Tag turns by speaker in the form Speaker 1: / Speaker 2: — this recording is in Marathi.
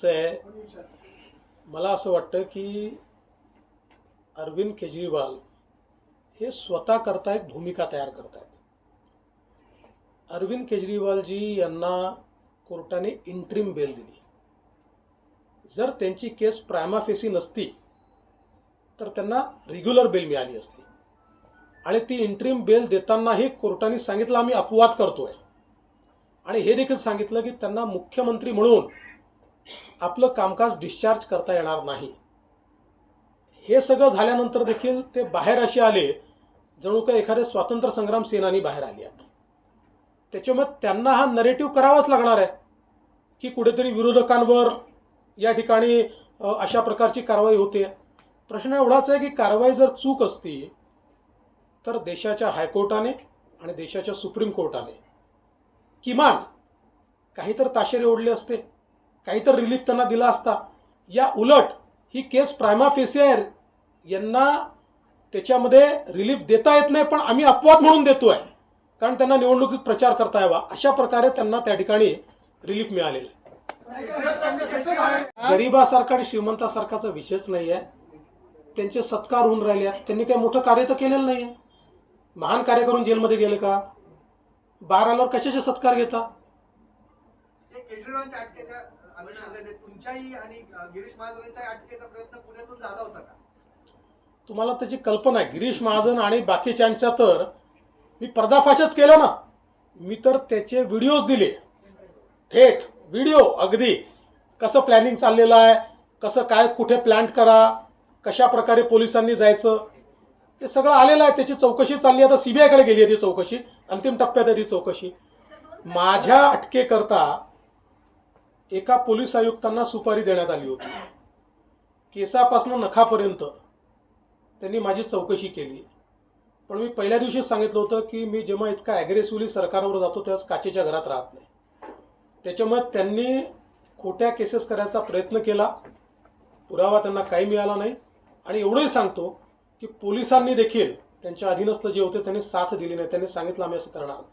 Speaker 1: असं आहे. मला असं वाटतं की अरविंद केजरीवाल हे स्वतः करता एक भूमिका तयार करतायत. अरविंद केजरीवालजी यांना कोर्टाने इंट्रीम बेल दिली. जर त्यांची केस प्रायमाफेसी नसती तर त्यांना रेग्युलर बेल मिळाली असती. आणि ती इंट्रीम बेल देतानाही कोर्टाने सांगितलं आम्ही अपवाद करतोय. आणि हे देखील सांगितलं की त्यांना मुख्यमंत्री म्हणून आपलं कामकाज डिस्चार्ज करता येणार नाही. हे सगळं झाल्यानंतर देखील ते बाहेर असे आले जणू काय एखादे स्वातंत्र्य संग्राम सेनानी बाहेर आले आहेत त्याच्यामुळे त्यांना हा नरेटिव्ह करावाच लागणार आहे की कुठेतरी विरोधकांवर या ठिकाणी अशा प्रकारची कारवाई होते. प्रश्न एवढाच आहे की कारवाई जर चूक असती तर देशाच्या हायकोर्टाने आणि देशाच्या सुप्रीम कोर्टाने किमान काहीतर ताशेरे ओढले असते. काहीतर रिलीफ त्यांना दिला असता. या उलट ही केस प्रायमा फेसियर यांना त्याच्यामध्ये रिलीफ देता येत नाही पण आम्ही अपवाद म्हणून देतोय. कारण त्यांना निवडणुकीत प्रचार करता यावा. अशा प्रकारे त्यांना त्या ठिकाणी रिलीफ मिळालेलं आहे. गरिबासारखा आणि श्रीमंतासारखाचा विषयच नाही आहे त्यांचे सत्कार होऊन राहिले आहेत. त्यांनी काही मोठं कार्य तर केलेलं नाही आहे महान कार्य करून जेलमध्ये गेले का? बाहेर आल्यावर कशाचे सत्कार घेता?
Speaker 2: अटकेच्या अनुषंगाने तुमच्याही आणि गिरीश महाजनांच्या अटकेचा प्रयत्न पुण्यातून झाला होता का?
Speaker 1: तुम्हाला त्याची कल्पना आहे. गिरीश महाजन आणि बाकीच्यांच्या तर मी पर्दाफाशच केला ना. मी तर त्याचे व्हिडिओज दिले. थेट व्हिडिओ अगदी. कसं प्लॅनिंग चाललेलं आहे? कसं काय कुठे प्लॅन्ट करा? कशा प्रकारे पोलिसांनी जायचं? ते सगळं आलेलं आहे. त्याची चौकशी चालली आहे. आता सीबीआयकडे गेली आहे ती चौकशी. अंतिम टप्प्यात आहे ती चौकशी. माझ्या अटकेकरता एका पोलीस आयुक्तांना सुपारी देण्यात आली होती. केसापासून नखापर्यंत त्यांनी माझी चौकशी केली. पण मी पहिल्या दिवशीच सांगितलं होतं की मी जेव्हा इतका ॲग्रेसिव्हली सरकारवर जातो तेव्हा काचेच्या घरात राहत नाही. त्याच्यामुळे त्यांनी खोट्या केसेस करायचा प्रयत्न केला. पुरावा त्यांना काही मिळाला नाही. आणि एवढंही सांगतो की पोलिसांनी देखील त्यांच्या अधीनस्थ जे होते त्यांनी साथ दिली नाही. त्यांनी सांगितलं आम्ही असं करणार नाही.